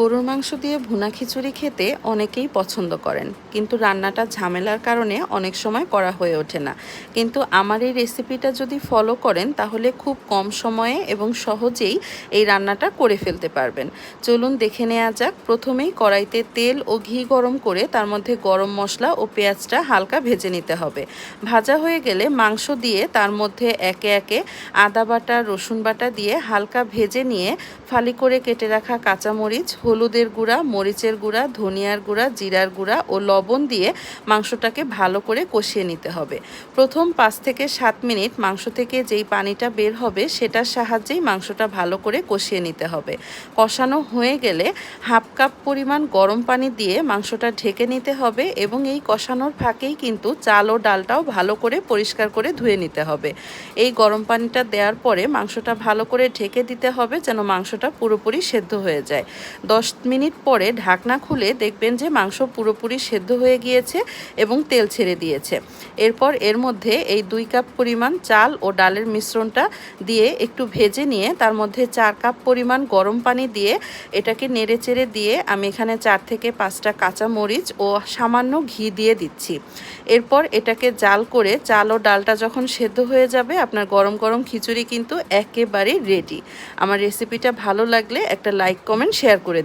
গরুর মাংস দিয়ে ভুনা খিচুড়ি খেতে অনেকেই পছন্দ করেন। কিন্তু রান্নাটা ঝামেলার কারণে অনেক সময় করা হয়ে ওঠে না। কিন্তু আমার এই রেসিপিটা যদি ফলো করেন, তাহলে খুব কম সময়ে এবং সহজেই এই রান্নাটা করে ফেলতে পারবেন। চলুন দেখে নেওয়া যাক। প্রথমেই কড়াইতে তেল ও ঘি গরম করে তার মধ্যে গরম মশলা ও পেঁয়াজটা হালকা ভেজে নিতে হবে। ভাজা হয়ে গেলে মাংস দিয়ে তার মধ্যে একে একে আদা বাটা, রসুন বাটা দিয়ে হালকা ভেজে নিয়ে ফালি করে কেটে রাখা কাঁচামরিচ হলুদের গুঁড়া, মরিচের গুঁড়া, ধনিয়ার গুঁড়া, জিরার গুঁড়া ও লবণ দিয়ে মাংসটাকে ভালো করে কষিয়ে নিতে হবে। প্রথম পাঁচ থেকে সাত মিনিট মাংস থেকে যেই পানিটা বের হবে সেটার সাহায্যেই মাংসটা ভালো করে কষিয়ে নিতে হবে। কষানো হয়ে গেলে হাফ কাপ পরিমাণ গরম পানি দিয়ে মাংসটা ঢেকে নিতে হবে এবং এই কষানোর ফাঁকেই কিন্তু চাল ও ডালটাও ভালো করে পরিষ্কার করে ধুয়ে নিতে হবে। এই গরম পানিটা দেওয়ার পরে মাংসটা ভালো করে ঢেকে দিতে হবে যেন মাংসটা পুরোপুরি সেদ্ধ হয়ে যায়। দশ মিনিট পরে ঢাকনা খুলে দেখবেন যে মাংস পুরোপুরি সেদ্ধ হয়ে গিয়েছে এবং তেল ছেড়ে দিয়েছে। এরপর এর মধ্যে এই দুই কাপ পরিমাণ চাল ও ডালের মিশ্রণটা দিয়ে একটু ভেজে নিয়ে তার মধ্যে চার কাপ পরিমাণ গরম পানি দিয়ে এটাকে নেড়ে চেড়ে দিয়ে আমি এখানে চার থেকে পাঁচটা কাঁচা মরিচ ও সামান্য ঘি দিয়ে দিচ্ছি। এরপর এটাকে জাল করে চাল ও ডালটা যখন সেদ্ধ হয়ে যাবে, আপনার গরম গরম খিচুড়ি কিন্তু একেবারেই রেডি আমার রেসিপিটা ভালো লাগলে একটা লাইক কমেন্ট শেয়ার করে